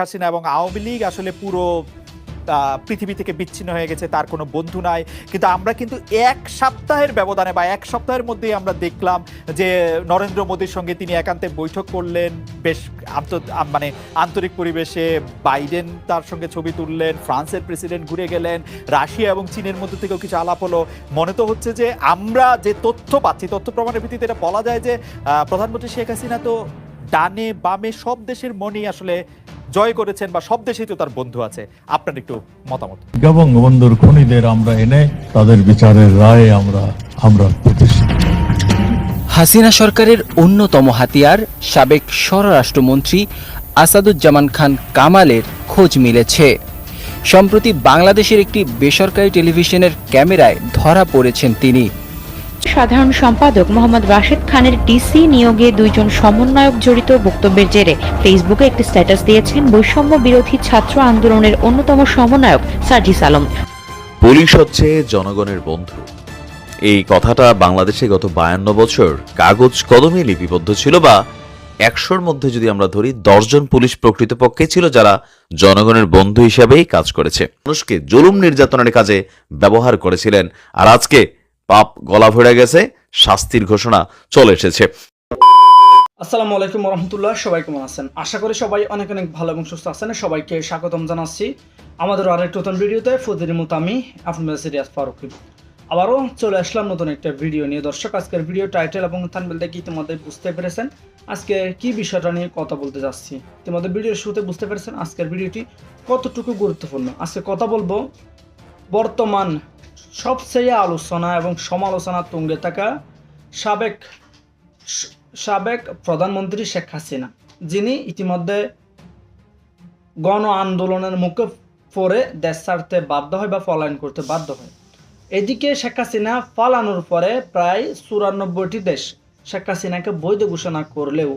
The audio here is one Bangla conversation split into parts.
হাসিনা এবং আওয়ামী লীগ আসলে পুরো পৃথিবী থেকে বিচ্ছিন্ন হয়ে গেছে, তার কোনো বন্ধু নাই। কিন্তু আমরা কিন্তু এক সপ্তাহের ব্যবধানে বা এক সপ্তাহের মধ্যেই আমরা দেখলাম যে নরেন্দ্র মোদীর সঙ্গে তিনি একান্তে বৈঠক করলেন। বেশ মানে আন্তরিক পরিবেশে বাইডেন তার সঙ্গে ছবি তুললেন, ফ্রান্সের প্রেসিডেন্ট ঘুরে গেলেন, রাশিয়া এবং চীনের মধ্যে থেকেও কিছু আলাপ হলো। মনে তো হচ্ছে যে আমরা যে তথ্য পাচ্ছি, তথ্য প্রমাণের ভিত্তিতে এটা বলা যায় যে প্রধানমন্ত্রী শেখ হাসিনা তো ডানে বামে সব দেশের মনেই আসলে জয় করেছেন বা সব দেশেই তো তার বন্ধু আছে। আপনার একটু মতামত। বঙ্গবন্ধুর খুনিদের আমরা এনে তাদের বিচারের রায়ে আমরা আমরা হাসিনা সরকারের অন্যতম হাতিয়ার সাবেক স্বরাষ্ট্রমন্ত্রী আসাদুজ্জামান খান কামালের খোঁজ মিলেছে। সম্প্রতি বাংলাদেশের একটি বেসরকারি টেলিভিশনের ক্যামেরায় ধরা পড়েছেন তিনি। সাধারণ সম্পাদক মোহাম্মদ রাশেদ খানের ডিসি নিয়োগে দুইজন সমন্বয়ক জড়িত বক্তব্যের জেরে ফেসবুকে একটি স্ট্যাটাস দিয়েছেন বৈষম্য বিরোধী ছাত্র আন্দোলনের অন্যতম সমন্বয়ক সার্জিস আলম। পুলিশ হচ্ছে জনগণের বন্ধু। এই কথাটা বাংলাদেশে গত বায়ান্ন বছর কাগজ কদমে লিপিবদ্ধ ছিল বা একশোর মধ্যে যদি আমরা ধরি, দশজন পুলিশ প্রকৃতপক্ষে ছিল যারা জনগণের বন্ধু হিসাবেই কাজ করেছে। মানুষকে জুলুম নির্যাতনের কাজে ব্যবহার করেছিলেন। আর আজকে পাপ গলা ভরে গেছে, শাস্তির ঘোষণা চলে এসেছে। আসসালামু আলাইকুম রহমতুল্লাহ সবাই কেমন আছেন? আশা করি সবাই অনেক অনেক ভালো এবং সুস্থ আছেন। সবাইকে স্বাগতম জানাচ্ছি আমাদের আরেক নতুন ভিডিওতে প্রতিদিন মতো আমি আপনাদের সিরিয়াস ফারুকি আবারও চলে আসলাম নতুন একটা ভিডিও নিয়ে। দর্শক, আজকের ভিডিও টাইটেল এবং থানবেল দেখে ইতিমধ্যে বুঝতে পেরেছেন আজকে কি বিষয়টা নিয়ে কথা বলতে যাচ্ছি। ইতিমধ্যে ভিডিওর শুরুতে বুঝতে পেরেছেন আজকের ভিডিওটি কতটুকু গুরুত্বপূর্ণ। আজকে কথা বলব বর্তমান সবচেয়ে আলোচনা এবং সমালোচনা তুঙ্গে থাকা সাবেক সাবেক প্রধানমন্ত্রী শেখ হাসিনা, যিনি ইতিমধ্যে গণ আন্দোলনের মুখে পড়ে দেশ ছাড়তে বাধ্য হয় বা পলায়ন করতে বাধ্য হয়। এদিকে শেখ হাসিনা পালানোর পরে প্রায় চুরানব্বইটি দেশ শেখ হাসিনাকে বৈধ ঘোষণা করলেও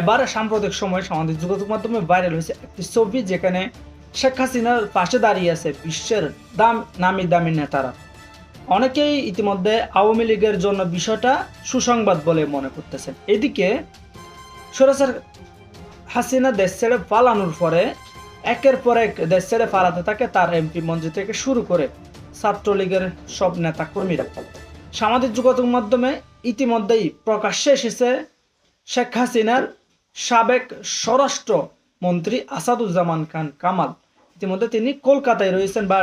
এবার সাম্প্রতিক সময় সামাজিক যোগাযোগ মাধ্যমে ভাইরাল হয়েছে একটি ছবি যেখানে শেখ হাসিনার পাশে দাঁড়িয়ে আছে বিশ্বের দাম নামি দামি নেতারা। অনেকেই ইতিমধ্যে আওয়ামী লীগের জন্য বিষয়টা সুসংবাদ বলে মনে করতেছেন। এদিকে সরাসরি হাসিনা দেশ ছেড়ে পালানোর পরে একের পর এক দেশ ছেড়ে পালাতে থাকে তার এমপি মন্ত্রী থেকে শুরু করে ছাত্রলীগের সব নেতা কর্মীরা সামাজিক যোগাযোগ মাধ্যমে ইতিমধ্যেই প্রকাশ্যে এসেছে শেখ হাসিনার সাবেক স্বরাষ্ট্র মন্ত্রী আসাদুজ্জামান খান কামাল। ইতিমধ্যে তিনি কলকাতায় রয়েছেন বা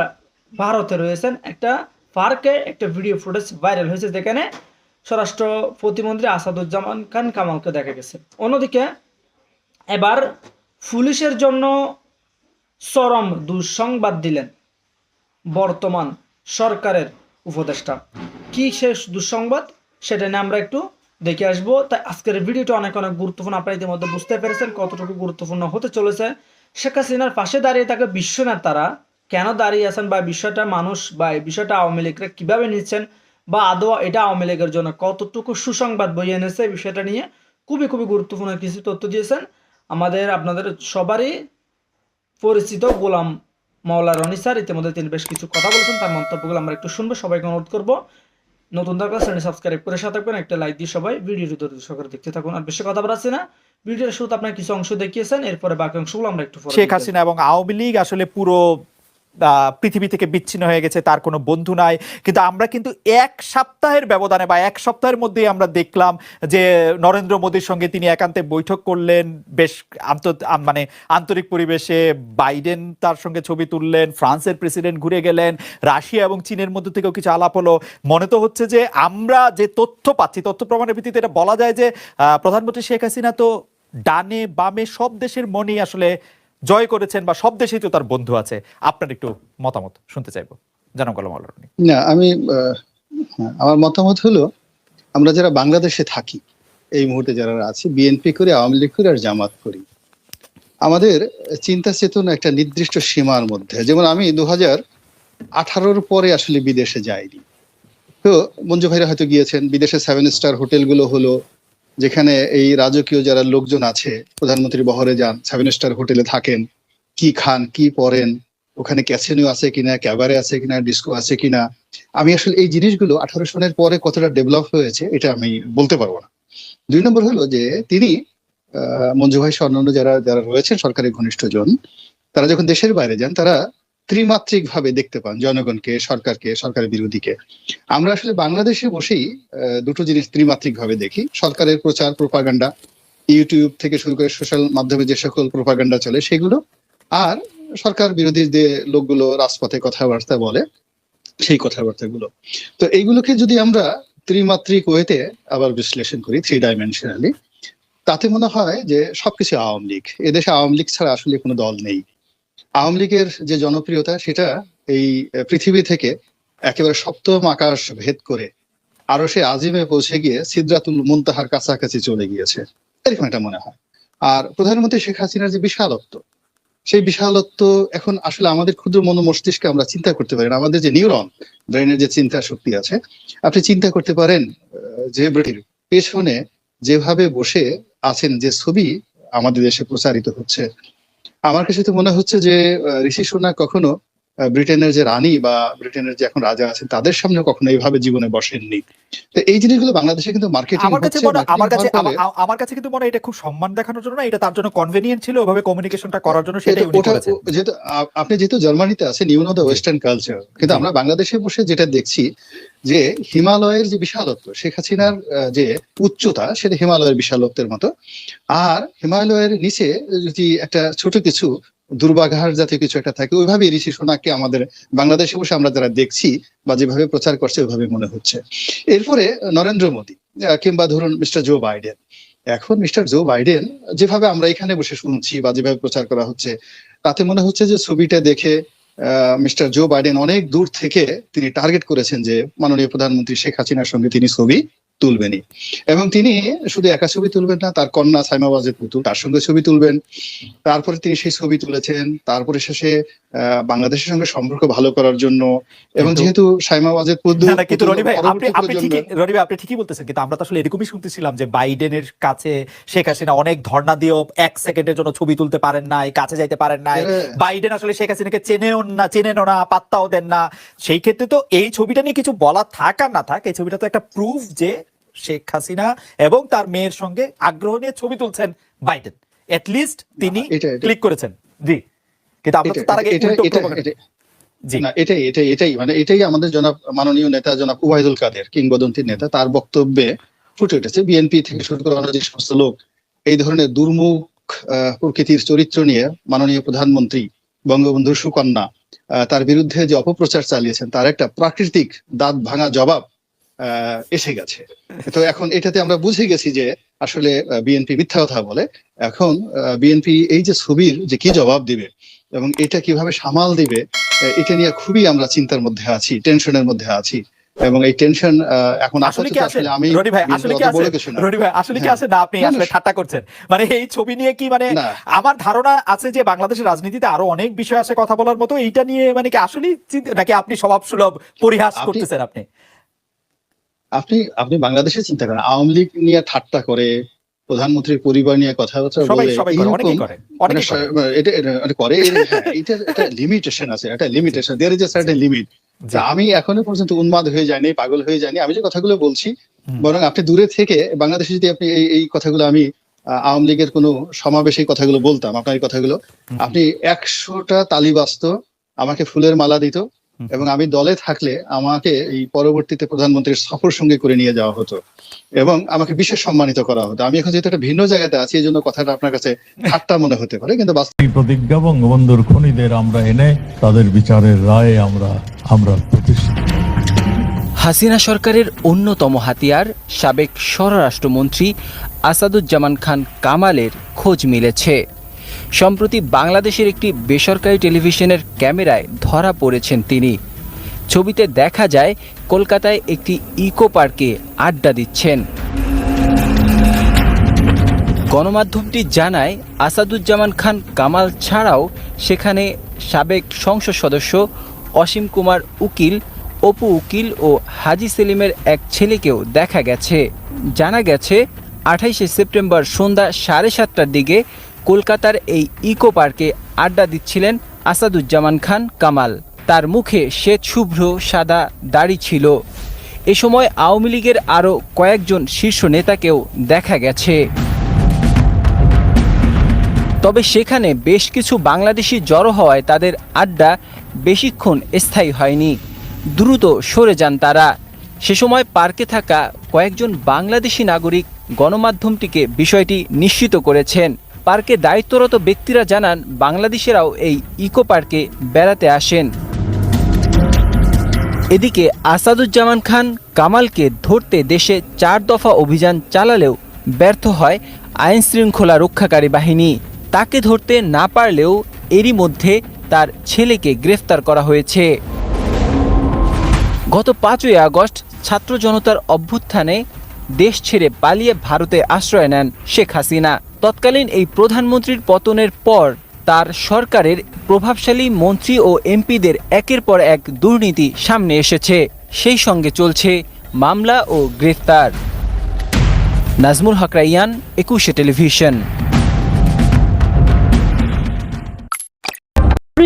ভারতে রয়েছেন। একটা পার্কে একটা ভিডিও ফুটেজ ভাইরাল হয়েছে যেখানে স্বরাষ্ট্র প্রতিমন্ত্রী আসাদুজ্জামান খান কামালকে দেখা গেছে। অন্যদিকে এবার পুলিশের জন্য চরম দুঃসংবাদ দিলেন বর্তমান সরকারের উপদেষ্টা। কি শেষ দুঃসংবাদ? সেটা নিয়ে আমরা একটু দেখে আসব। তাই আজকের ভিডিওটা অনেক অনেক গুরুত্বপূর্ণ। আপনারা ইতিমধ্যে বুঝতে পেরেছেন কতটুকু গুরুত্বপূর্ণ হতে চলেছে। শেখ হাসিনার পাশে দাঁড়িয়ে থাকে বিশ্ব নেতারা কেন দাঁড়িয়ে আছেন বা বিষয়টা মানুষ বা এই বিষয়টা আওয়ামী লীগরা কীভাবে নিচ্ছেন বা আদৌ এটা আওয়ামী লীগের জন্য কতটুকু সুসংবাদ বয়ে এনেছে এই বিষয়টা নিয়ে খুবই খুবই গুরুত্বপূর্ণ কিছু তথ্য দিয়েছেন আমাদের, আপনাদের সবারই পরিচিত গোলাম মাওলা স্যার। ইতিমধ্যে তিনি বেশ কিছু কথা বলেছেন, তার মন্তব্যগুলো আমরা একটু শুনব, সবাইকে অনুরোধ করব। নতুন দরকার চ্যানেল সাবস্ক্রাইব করে সাথে থাকবেন একটা লাইক দিয়ে সবাই ভিডিওটি ধৈর্য সরকার দেখতে থাকুন। আর বেশি কথা বলাচ্ছি না ভিডিওর শুরুতে আপনার কিছু অংশ দেখিয়েছেন এরপরে বাকি অংশগুলো আমরা একটু শেখ হাসিনা এবং আওয়ামী লীগ আসলে পুরো পৃথিবী থেকে বিচ্ছিন্ন হয়ে গেছে, তার কোনো বন্ধু নাই। কিন্তু আমরা কিন্তু এক সপ্তাহের ব্যবধানে বা এক সপ্তাহের মধ্যেই আমরা দেখলাম যে নরেন্দ্র মোদীর সঙ্গে তিনি একান্তে বৈঠক করলেন। বেশ আন্ত- মানে আন্তরিক পরিবেশে বাইডেন তার সঙ্গে ছবি তুললেন, ফ্রান্সের প্রেসিডেন্ট ঘুরে গেলেন, রাশিয়া এবং চীনের মধ্যে থেকেও কিছু আলাপ হলো। মনে তো হচ্ছে যে আমরা যে তথ্য পাচ্ছি, তথ্য প্রমাণের ভিত্তিতে এটা বলা যায় যে প্রধানমন্ত্রী শেখ হাসিনা তো ডানে বামে সব দেশের মনেই আসলে জয় করেছেন বা সব দেশেই তো তার বন্ধু আছে আপনার একটু মতামত শুনতে চাইব। জানাম কলম না আমি হ্যাঁ, আমার মতামত হলো আমরা যারা বাংলাদেশে থাকি এই মুহূর্তে যারা আছি বিএনপি করে আওয়ামী লীগ করে আর জামাত করি আমাদের চিন্তা চেতনা একটা নির্দিষ্ট সীমার মধ্যে। যেমন আমি দু হাজার আঠারোর পরে আসলে বিদেশে যাইনি। তো মঞ্জু ভাইরা হয়তো গিয়েছেন বিদেশে সেভেন স্টার হোটেলগুলো হলো যেখানে এই রাজকীয় যারা লোকজন আছে, প্রধানমন্ত্রী বহরে যান সেভেন স্টার হোটেলে থাকেন, কি খান, কি পরেন, ওখানে ক্যাসিনো আছে কিনা, ক্যাবারে আছে কিনা, ডিস্কো আছে কিনা, আমি আসলে এই জিনিসগুলো আঠারো সনের পরে কতটা ডেভেলপ হয়েছে, এটা আমি বলতে পারব না। দুই নম্বর হলো যে তিনি মঞ্জু ভাই অন্যান্য যারা যারা রয়েছেন সরকারি ঘনিষ্ঠজন, তারা যখন দেশের বাইরে যান, তারা ত্রিমাত্রিক ভাবে দেখতে পান জনগণকে, সরকারকে, সরকারের বিরোধীকে। আমরা আসলে বাংলাদেশে বসেই দুটো জিনিস ত্রিমাত্রিক ভাবে দেখি। সরকারের প্রচার, প্রোপাগান্ডা, ইউটিউব থেকে শুরু করে সোশ্যাল মাধ্যমে যে সকল প্রোপাগান্ডা চলে সেগুলো, আর সরকার বিরোধী যে লোকগুলো রাজপথে কথাবার্তা বলে, সেই কথাবার্তাগুলো। তো এইগুলোকে যদি আমরা ত্রিমাত্রিক ওয়েতে আবার বিশ্লেষণ করি থ্রি ডাইমেনশনালি তাতে মনে হয় যে সবকিছু আওয়ামী লীগ। এদেশে আওয়ামী লীগ ছাড়া আসলে কোনো দল নেই। আওয়ামী লীগের যে জনপ্রিয়তা, সেটা এই পৃথিবী থেকে একেবারে সপ্তম আকাশ ভেদ করে আরও সে আজিমে পৌঁছে গিয়ে সিদ্রাতুল মুনতাহার কাছাকাছি চলে গিয়েছে এরকম একটা মনে হয় আর প্রধানমন্ত্রী শেখ হাসিনার যে বিশালত্ব, সেই বিশালত্ব এখন আসলে আমাদের ক্ষুদ্র মন মস্তিষ্কে আমরা চিন্তা করতে পারি না। আমাদের যে নিউরন, ব্রেনের যে চিন্তা শক্তি আছে, আপনি চিন্তা করতে পারেন যে ব্রিটির পেছনে যেভাবে বসে আছেন, যে ছবি আমাদের দেশে প্রচারিত হচ্ছে আমার কাছে তো মনে হচ্ছে যে ঋষি সোনা কখনো ব্রিটেনের যে রানী বা ব্রিটেনের যে এখন রাজা আছেন তাদের সামনে কখনো এইভাবে জীবনে বসেননি। তো এই জিনিসগুলো বাংলাদেশে কিন্তু মার্কেটিং আমার কাছে আমার কাছে আমার কাছে কিন্তু মনে হয় এটা খুব সম্মান দেখানোর জন্য না এটা তার জন্য কনভেনিয়েন্ট ছিল ওভাবে কমিউনিকেশনটা করার জন্য সেটাই উনি করেছেন। যেহেতু আপনি যেহেতু জার্মানিতে আছেন you know the western culture কিন্তু আমরা বাংলাদেশে বসে যেটা দেখছি যে হিমালয়ের যে বিশালত্ব শেখ হাসিনার যে উচ্চতা সেটা হিমালয়ের বিশালত্বের মতো। আর হিমালয়ের নিচে যদি একটা ছোট কিছু দুর্বাঘার জাতীয় কিছু একটা থাকে ওইভাবে ঋষি সোনাকে আমাদের বাংলাদেশে বসে আমরা যারা দেখছি বা যেভাবে প্রচার করছে, ওইভাবে মনে হচ্ছে। এরপরে নরেন্দ্র মোদী কিংবা ধরুন মিস্টার জো বাইডেন। এখন মিস্টার জো বাইডেন যেভাবে আমরা এখানে বসে শুনছি বা যেভাবে প্রচার করা হচ্ছে, তাতে মনে হচ্ছে যে ছবিটা দেখে মিস্টার জো বাইডেন অনেক দূর থেকে তিনি টার্গেট করেছেন যে মাননীয় প্রধানমন্ত্রী শেখ হাসিনার সঙ্গে তিনি ছবি তুলবেনই। এবং তিনি শুধু একা ছবি তুলবেন না তার কন্যা সাইমা ওয়াজেদ পুতুল তার সঙ্গে ছবি তুলবেন। তারপরে তিনি সেই ছবি তুলেছেন তারপরে শেষে বাংলাদেশের সঙ্গে সম্পর্ক ভালো করার জন্য। এবং যেহেতু সাইমা ওয়াজেদ পুতুল কিন্তু রনি ভাই আপনি আপনি ঠিকই রনি ভাই আপনি ঠিকই বলতেছেন কিন্তু আমরা তো আসলে এরকমই শুনতেছিলাম যে বাইডেনের কাছে শেখ হাসিনা অনেক ধর্ণা দিয়েও এক সেকেন্ডের জন্য ছবি তুলতে পারেন নাই কাছে যাইতে পারেন নাই। হ্যাঁ। বাইডেন আসলে শেখ হাসিনাকে চেনেও না চেনেনও না পাত্তাও দেন না। সেই ক্ষেত্রে তো এই ছবিটা নিয়ে কিছু বলা থাক আর না থাক এই ছবিটা তো একটা প্রুফ যে শেখ হাসিনা এবং তার মেয়ের সঙ্গে আগ্রহ নিয়ে ছবি তুলছেন বাইডেন। লিস্ট তিনি ক্লিক করেছেন। জি। কিন্তু আমরা তো তার আগে না। এটাই এটাই এটাই মানে এটাই আমাদের জনাব মাননীয় নেতা জনাব উবায়দুল কাদের কিংবদন্তি নেতা তার বক্তব্যে ফুটে উঠেছে। বিএনপি থেকে শুরু করে অন্য যে সমস্ত লোক এই ধরনের দুর্মুখ প্রকৃতির চরিত্র নিয়ে মাননীয় প্রধানমন্ত্রী বঙ্গবন্ধু সুকন্যা তার বিরুদ্ধে যে অপপ্রচার চালিয়েছেন তার একটা প্রাকৃতিক দাঁত ভাঙা জবাব এসে গেছে। তো এখন এটাতে আমরা বুঝে গেছি যে আসলে বিএনপি মিথ্যা কথা বলে। এখন বিএনপি এই যে ছবির যে কি জবাব দিবে এবং এটা কীভাবে সামাল দিবে এটা নিয়ে খুবই আমরা চিন্তার মধ্যে আছি টেনশনের মধ্যে আছি। এবং এই টেনশন এখন আসলে কি আছে? আসলে আমি রনি ভাই আসলে কি আছে। রনি ভাই আসলে কি। আছে না আপনি আসলে ঠাট্টা করছেন? মানে এই ছবি নিয়ে কি মানে আমার ধারণা আছে যে বাংলাদেশের রাজনীতিতে আরও অনেক বিষয় আছে কথা বলার মতো এইটা নিয়ে মানে কি আসলে নাকি আপনি স্বভাব সুলভ পরিহাস করতেছেন আপনি? আপনি আপনি বাংলাদেশে চিন্তা করেন আওয়ামী লীগ নিয়ে ঠাট্টা করে প্রধানমন্ত্রীর পরিবার নিয়ে কথাবার্তা সবাই বলে মানে এটা করে হ্যাঁ, এটা একটা লিমিটেশন আছে একটা limitation there is a certain limit. আমি এখনও পর্যন্ত উন্মাদ হয়ে যায়নি পাগল হয়ে যায়নি আমি যে কথাগুলো বলছি বরং আপনি দূরে থেকে বাংলাদেশে যদি আপনি এই কথাগুলো আমি আওয়ামী লীগের কোনো সমাবেশে কথাগুলো বলতাম আপনার এই কথাগুলো আপনি একশোটা তালি বাজত আমাকে ফুলের মালা দিত। এবং আমি দলে থাকলে আমাকে এই পরবর্তীতে প্রধানমন্ত্রীর সফর সঙ্গে করে নিয়ে যাওয়া হতো এবং আমাকে বিশেষ সম্মানিত করা হতো। আমি এখন যেহেতু একটা ভিন্ন জায়গাতে আছি এই জন্য কথাটা আপনার কাছে ঠাট্টা মনে হতে পারে কিন্তু প্রতিজ্ঞা বঙ্গবন্ধুর খনিদের আমরা এনে তাদের বিচারের রায়ে আমরা আমরা প্রতিষ্ঠিত। হাসিনা সরকারের অন্যতম হাতিয়ার সাবেক স্বরাষ্ট্রমন্ত্রী আসাদুজ্জামান খান কামালের খোঁজ মিলেছে। সম্প্রতি বাংলাদেশের একটি বেসরকারি টেলিভিশনের ক্যামেরায় ধরা পড়েছেন তিনি। ছবিতে দেখা যায়, কলকাতায় একটি ইকো পার্কে আড্ডা দিচ্ছেন। গণমাধ্যমটি জানায়, আসাদুজ্জামান খান কামাল ছাড়াও সেখানে সাবেক সংসদ সদস্য অসীম কুমার উকিল, অপু উকিল ও হাজি সেলিমের এক ছেলেকেও দেখা গেছে। জানা গেছে, আঠাইশে সেপ্টেম্বর সন্ধ্যা সাড়ে সাতটার দিকে কলকাতার এই ইকো পার্কে আড্ডা দিচ্ছিলেন আসাদুজ্জামান খান কামাল। তার মুখে শ্বেত শুভ্র, সাদা দাড়ি ছিল। এ সময় আওয়ামী লীগের আরও কয়েকজন শীর্ষ নেতাকেও দেখা গেছে। তবে সেখানে বেশ কিছু বাংলাদেশি জড়ো হওয়ায় তাদের আড্ডা বেশিক্ষণ স্থায়ী হয়নি। দ্রুত সরে যান তারা। সে সময় পার্কে থাকা কয়েকজন বাংলাদেশি নাগরিক গণমাধ্যমটিকে বিষয়টি নিশ্চিত করেছেন। পার্কে দায়িত্বরত ব্যক্তিরা জানান, বাংলাদেশিরাও এই ইকো পার্কে বেড়াতে আসেন। এদিকে আসাদুজ্জামান খান কামালকে ধরতে দেশে চার দফা অভিযান চালালেও ব্যর্থ হয় আইন শৃঙ্খলা রক্ষাকারী বাহিনী। তাকে ধরতে না পারলেও এরই মধ্যে তার ছেলেকে গ্রেফতার করা হয়েছে। গত পাঁচই আগস্ট ছাত্র জনতার অভ্যুত্থানে দেশ ছেড়ে পালিয়ে ভারতে আশ্রয় নেন শেখ হাসিনা। তৎকালীন এই প্রধানমন্ত্রীর পতনের পর তার সরকারের প্রভাবশালী মন্ত্রী ও এমপিদের একের পর এক দুর্নীতি সামনে এসেছে। সেই সঙ্গে চলছে মামলা ও গ্রেফতার। নাজমুল হকরাইয়ান একুশে টেলিভিশন।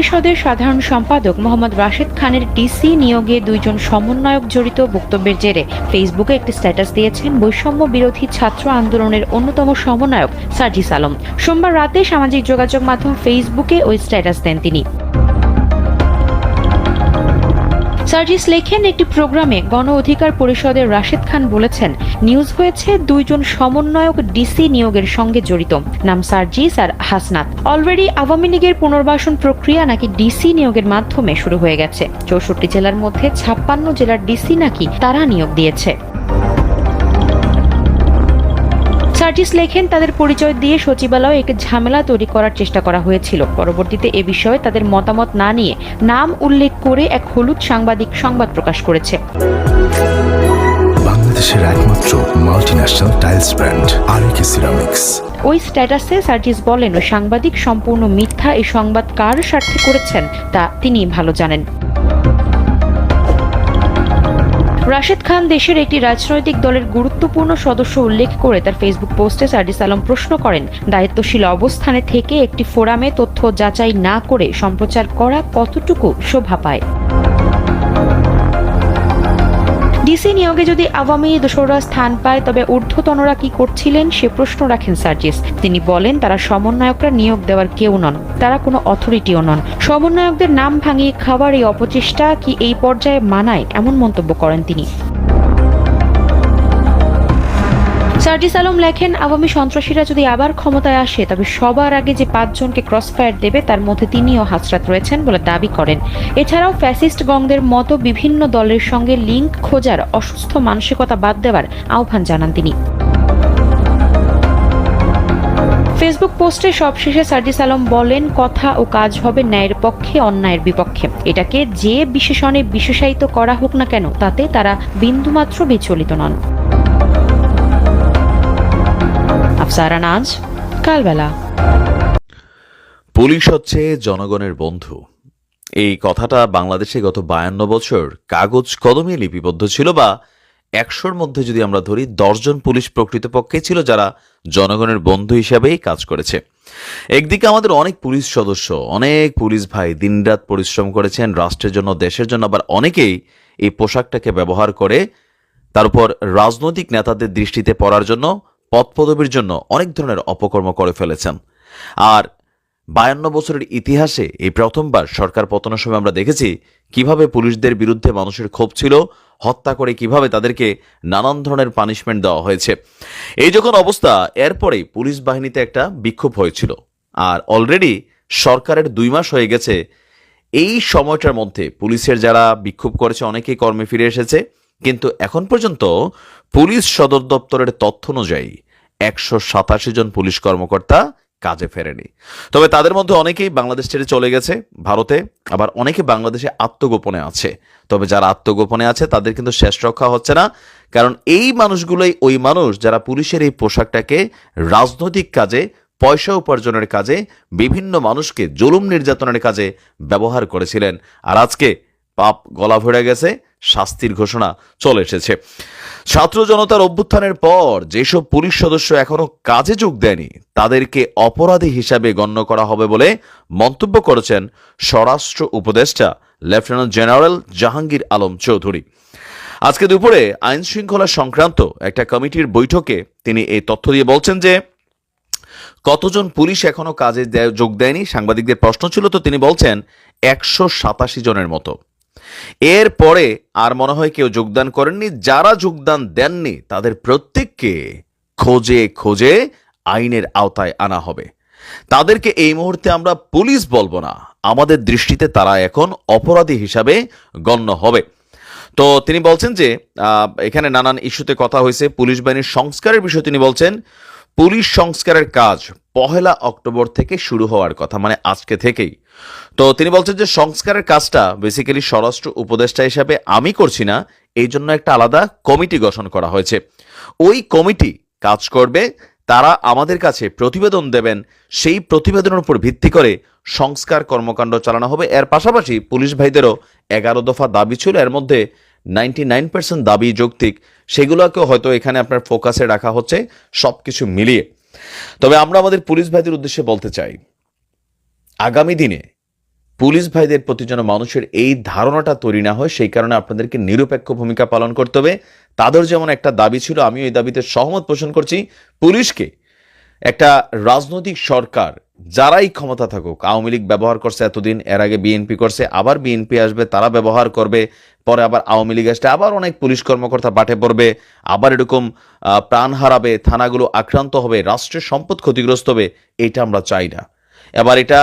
পরিষদের সাধারণ সম্পাদক মোহাম্মদ রাশেদ খানের ডিসি নিয়োগে দুইজন সমন্বয়ক জড়িত বক্তব্যের জেরে ফেসবুকে একটি স্ট্যাটাস দিয়েছেন বৈষম্য বিরোধী ছাত্র আন্দোলনের অন্যতম সমন্বয়ক সার্জিস আলম। সোমবার রাতে সামাজিক যোগাযোগ মাধ্যম ফেসবুকে ওই স্ট্যাটাস দেন তিনি। সার্জিস লেখেন, একটি প্রোগ্রামে গণ অধিকার পরিষদের রাশেদ খান বলেছেন, নিউজ হয়েছে দুইজন সমন্বয়ক ডিসি নিয়োগের সঙ্গে জড়িত। নাম সার্জিস আর হাসনাত। অলরেডি আওয়ামী লীগের পুনর্বাসন প্রক্রিয়া নাকি ডিসি নিয়োগের মাধ্যমে শুরু হয়ে গেছে। চৌষট্টি জেলার মধ্যে ছাপ্পান্ন জেলার ডিসি নাকি তারা নিয়োগ দিয়েছে। সার্জিস লেখেন তাদের পরিচয় দিয়ে সচিবালয়ে একটি ঝামেলা তৈরি করার চেষ্টা করা হয়েছিল। পরবর্তীতে এ বিষয়ে তাদের মতামত না নিয়ে নাম উল্লেখ করে এক হলুদ সাংবাদিক সংবাদ প্রকাশ করেছে। বাংলাদেশের একমাত্র multinational tiles brand RAK ceramics. ওই স্ট্যাটাসে সার্জিস বলেন সাংবাদিক সম্পূর্ণ মিথ্যা এই সংবাদ কার স্বার্থে করেছেন তা তিনি ভালো জানেন। রাশেদ খান দেশের একটি রাজনৈতিক দলের গুরুত্বপূর্ণ সদস্য উল্লেখ করে তার ফেসবুক পোস্টে সার্জিস আলম প্রশ্ন করেন, দায়িত্বশীল অবস্থানে থেকে একটি ফোরামে তথ্য যাচাই না করে সম্প্রচার করা কতটুকু শোভা পায়? ডিসি নিয়োগে যদি আওয়ামী দোসররা স্থান পায়, তবে ঊর্ধ্বতনরা কি করছিলেন সে প্রশ্ন রাখেন সার্জিস। তিনি বলেন, তারা সমন্বয়করা নিয়োগ দেওয়ার কেউ নন, তারা কোনো অথরিটিও নন। সমন্বয়কদের নাম ভাঙিয়ে খাওয়ার এই অপচেষ্টা কি এই পর্যায়ে মানায়, এমন মন্তব্য করেন তিনি। সার্জিস আলম লেখেন, আওয়ামী সন্ত্রাসীরা যদি আবার ক্ষমতায় আসে, তবে সবার আগে যে পাঁচজনকে ক্রসফায়ার দেবে, তার মধ্যে তিনিও হাসরাত রয়েছেন বলে দাবি করেন। এছাড়াও ফ্যাসিস্ট গংদের মতো বিভিন্ন দলের সঙ্গে লিঙ্ক খোঁজার অসুস্থ মানসিকতা বাদ দেওয়ার আহ্বান জানান তিনি। ফেসবুক পোস্টে সবশেষে সার্জিস আলম বলেন, কথা ও কাজ হবে ন্যায়ের পক্ষে, অন্যায়ের বিপক্ষে। এটাকে যে বিশেষণে বিশেষায়িত করা হোক না কেন, তাতে তারা বিন্দুমাত্র বিচলিত নন। কালবেলা। পুলিশ হচ্ছে জনগণের বন্ধু। এই কথাটা বাংলাদেশে গত বায়ান্ন বছর কাগজ কলমে লিপিবদ্ধ ছিল বা একশোর মধ্যে যদি আমরা ধরি, দশজন পুলিশ প্রকৃতপক্ষে ছিল যারা জনগণের বন্ধু হিসাবেই কাজ করেছে। একদিকে আমাদের অনেক পুলিশ সদস্য, অনেক পুলিশ ভাই দিনরাত পরিশ্রম করেছেন, রাষ্ট্রের জন্য, দেশের জন্য, আবার অনেকেই এই পোশাকটাকে ব্যবহার করে তার উপর রাজনৈতিক নেতাদের দৃষ্টিতে পড়ার জন্য পদপদবীর জন্য অনেক ধরনের অপকর্ম করে ফেলেছেন। আর বায়ান্ন বছরের ইতিহাসে এই প্রথমবার সরকার পতনের সময় আমরা দেখেছি কীভাবে পুলিশদের বিরুদ্ধে মানুষের ক্ষোভ ছিল, হত্যা করে কীভাবে তাদেরকে নানান ধরনের পানিশমেন্ট দেওয়া হয়েছে। এই যখন অবস্থা, এরপরেই পুলিশ বাহিনীতে একটা বিক্ষোভ হয়েছিল। আর অলরেডি সরকারের দুই মাস হয়ে গেছে। এই সময়টার মধ্যে পুলিশের যারা বিক্ষোভ করেছে, অনেকেই কর্মে ফিরে এসেছে। কিন্তু এখন পর্যন্ত পুলিশ সদর দপ্তরের তথ্য অনুযায়ী একশো সাতাশি জন পুলিশ কর্মকর্তা কাজে ফেরেনি। তবে তাদের মধ্যে অনেকেই বাংলাদেশ ছেড়ে চলে গেছে, ভারতে। আবার অনেকে বাংলাদেশে আত্মগোপনে আছে। তবে যারা আত্মগোপনে আছে, তাদের কিন্তু শেষ রক্ষা হচ্ছে না। কারণ এই মানুষগুলোই ওই মানুষ যারা পুলিশের এই পোশাকটাকে রাজনৈতিক কাজে, পয়সা উপার্জনের কাজে, বিভিন্ন মানুষকে জুলুম নির্যাতনের কাজে ব্যবহার করেছিলেন। আর আজকে পাপ গলা ভরে গেছে। শাস্তির ঘোষণা চলে এসেছে। ছাত্র জনতার অভ্যুত্থানের পর যেসব পুলিশ সদস্য এখনও কাজে যোগ দেয়নি, তাদেরকে অপরাধী হিসাবে গণ্য করা হবে বলে মন্তব্য করেছেন স্বরাষ্ট্র উপদেষ্টা লেফটেন্যান্ট জেনারেল জাহাঙ্গীর আলম চৌধুরী। আজকে দুপুরে আইন শৃঙ্খলা সংক্রান্ত একটা কমিটির বৈঠকে তিনি এই তথ্য দিয়ে বলছেন যে, কতজন পুলিশ এখনও কাজে যোগ দেয়নি? সাংবাদিকদের প্রশ্ন ছিল তো তিনি বলছেন একশো সাতাশি জনের মতো। এরপরে আর মনে হয় কেউ যোগদান করেননি, যারা যোগদান দেননি, তাদের প্রত্যেককে খোঁজে খোঁজে আইনের আওতায় আনা হবে। তাদেরকে এই মুহূর্তে আমরা পুলিশ বলব না, আমাদের দৃষ্টিতে তারা এখন অপরাধী হিসাবে গণ্য হবে। তো তিনি বলছেন যে এখানে নানান ইস্যুতে কথা হয়েছে, পুলিশ বাহিনীর সংস্কারের বিষয়ে তিনি বলছেন পুলিশ সংস্কারের কাজ পহেলা অক্টোবর থেকে শুরু হওয়ার কথা মানে আজকে থেকেই। তো তিনি বলছেন যে সংস্কারের কাজটা বেসিক্যালি স্বরাষ্ট্র উপদেষ্টা হিসাবে আমি করছি না, এই জন্য একটা আলাদা কমিটি গঠন করা হয়েছে। ওই কমিটি কাজ করবে, তারা আমাদের কাছে প্রতিবেদন দেবেন, সেই প্রতিবেদনের উপর ভিত্তি করে সংস্কার কর্মকাণ্ড চালানো হবে। এর পাশাপাশি পুলিশ ভাইদেরও এগারো দফা দাবি ছিল, এর মধ্যে নাইনটি নাইন পার্সেন্ট দাবি যৌক্তিক। সেগুলোকেও হয়তো এখানে আপনার ফোকাসে রাখা হচ্ছে সব কিছু মিলিয়ে। তবে আমরা আমাদের পুলিশ ভাইদের উদ্দেশ্যে বলতে চাই, আগামী দিনে পুলিশ ভাইদের প্রতি যেন মানুষের এই ধারণাটা তৈরি না হয়, সেই কারণে আপনাদেরকে নিরপেক্ষ ভূমিকা পালন করতে হবে। তাদের যেমন একটা দাবি ছিল, আমিও এই দাবিতে সহমত পোষণ করছি। পুলিশকে একটা রাজনৈতিক সরকার যারাই ক্ষমতা থাকুক, আওয়ামী লীগ ব্যবহার করছে এতদিন, এর আগে বিএনপি করছে, আবার বিএনপি আসবে, তারা ব্যবহার করবে, পরে আবার আওয়ামী লীগ আসলে আবার অনেক পুলিশ কর্মকর্তা বাটে পড়বে, আবার এরকম প্রাণ হারাবে, থানাগুলো আক্রান্ত হবে, রাষ্ট্রের সম্পদ ক্ষতিগ্রস্ত হবে, এটা আমরা চাই না। এবার এটা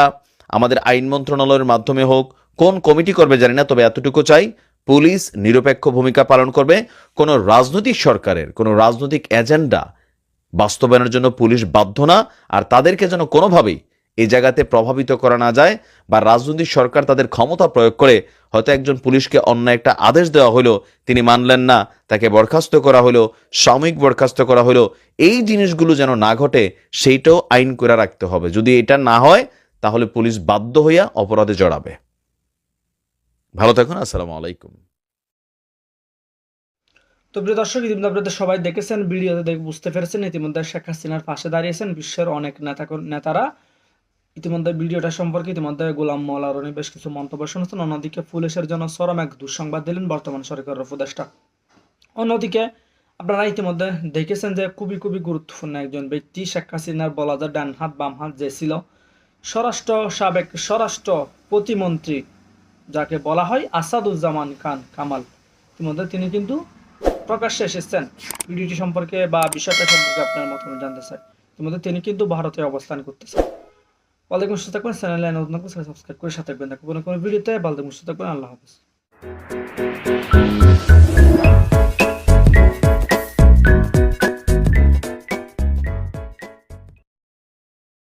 আমাদের আইন মন্ত্রণালয়ের মাধ্যমে হোক, কোন কমিটি করবে জানি না, তবে এতটুকু চাই, পুলিশ নিরপেক্ষ ভূমিকা পালন করবে, কোনো রাজনৈতিক সরকারের, কোনো রাজনৈতিক এজেন্ডা বাস্তবায়নের জন্য পুলিশ বাধ্য না, আর তাদেরকে যেন কোনোভাবেই এই জায়গাতে প্রভাবিত করা না যায় বা রাজনৈতিক সরকার তাদের ক্ষমতা প্রয়োগ করে হয়তো একজন পুলিশকে অন্য একটা আদেশ দেওয়া হলো, তিনি মানলেন না, তাকে বরখাস্ত করা হলো, সাময়িক বরখাস্ত করা হলো, এই জিনিসগুলো যেন না ঘটে, সেইটাও আইন করে রাখতে হবে। যদি এটা না হয়, তাহলে পুলিশ বাধ্য হইয়া অপরাধে জড়াবে। ভালো থাকুন, আসসালামু আলাইকুম। তো প্রিয় দর্শক, ইতিমধ্যে আপনাদের সবাই দেখেছেন, ভিডিওতে দেখে বুঝতে পেরেছেন, ইতিমধ্যে শেখ হাসিনার পাশে দাঁড়িয়েছেন বিশ্বের অনেক নেতা নেতারা। ইতিমধ্যে ভিডিওটা সম্পর্কে ইতিমধ্যে গোলাম মোল্লা রনি বেশ কিছু মন্তব্য শুনেছেন। অন্যদিকে পুলিশের জন্য চরম এক দুঃসংবাদ দিলেন বর্তমান সরকারের উপদেষ্টা। অন্যদিকে আপনারা ইতিমধ্যে দেখেছেন যে খুবই খুবই গুরুত্বপূর্ণ একজন ব্যক্তি, শেখ হাসিনার বলা যায় ডান হাত, বাম হাত যে ছিল। স্বরাষ্ট্র সাবেক স্বরাষ্ট্র প্রতিমন্ত্রী যাকে বলা হয় আসাদুজ্জামান খান কামাল। ইতিমধ্যে তিনি কিন্তু প্রকাশ্যে এসেছেন। ভিডিওটি সম্পর্কে বা বিষয়টা সম্পর্কে আপনার মতামত জানতে চাই। ইতিমধ্যে তিনি কিন্তু ভারতে অবস্থান করতেছেন। ওয়ালাইকুম সুস্থ থাকবেন। চ্যানেলে নতুন সাবস্ক্রাইব করে সাথে থাকবেন। কোনো কোনো ভিডিওতে। সুস্থ থাকবেন। আল্লাহ হাফিজ।